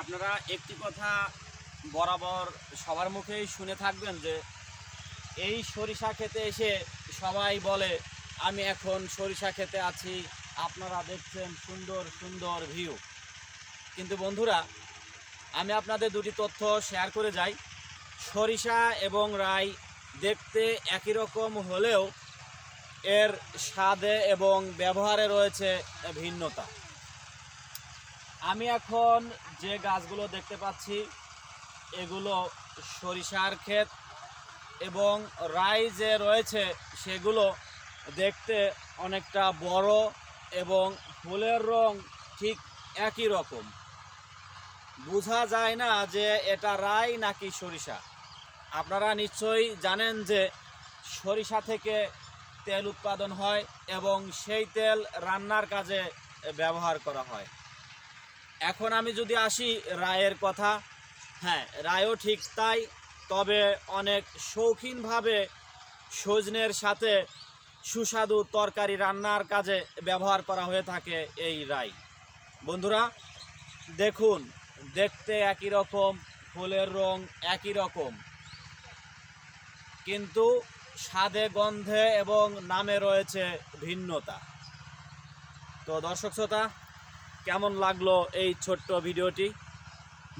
আপনারা একটি কথা বরাবর সবার মুখেই শুনে থাকবেন যে এই সরিষা খেতে এসে সবাই বলে, আমি এখন সরিষা খেতে আছি, আপনারা দেখছেন সুন্দর সুন্দর ভিউ কিন্তু বন্ধুরা, আমি আপনাদের দুটি তথ্য শেয়ার করে যাই। সরিষা এবং রাই দেখতে একই রকম হলেও এর স্বাদে এবং ব্যবহারে রয়েছে ভিন্নতা। আমি এখন যে গাছগুলো দেখতে পাচ্ছি, এগুলো সরিষার ক্ষেত এবং রাই যে রয়েছে সেগুলো দেখতে অনেকটা বড় এবং ফুলের রং ঠিক একই রকম। বোঝা যায় না যে এটা রাই নাকি সরিষা। আপনারা নিশ্চয়ই জানেন যে সরিষা থেকে তেল উৎপাদন হয় এবং সেই তেল রান্নার কাজে ব্যবহার করা হয়। এখন আমি যদি আসি রায়ের কথা হ্যাঁ রায়ও ঠিক তাই, তবে অনেক শৌখিনভাবে সজনের সাথে সুস্বাদু তরকারি রান্নার কাজে ব্যবহার করা হয়ে থাকে এই রাই বন্ধুরা, দেখুন, দেখতে একই রকম, ফুলের রং একই রকম। কিন্তু স্বাদে, গন্ধে এবং নামে রয়েছে ভিন্নতা। তো দর্শক শ্রোতা কেমন লাগল এই ছোট্ট ভিডিওটি?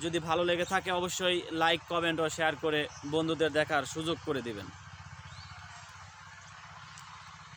যদি ভালো লেগে থাকে, অবশ্যই লাইক কমেন্ট ও শেয়ার করে বন্ধুদের দেখার সুযোগ করে দিবেন।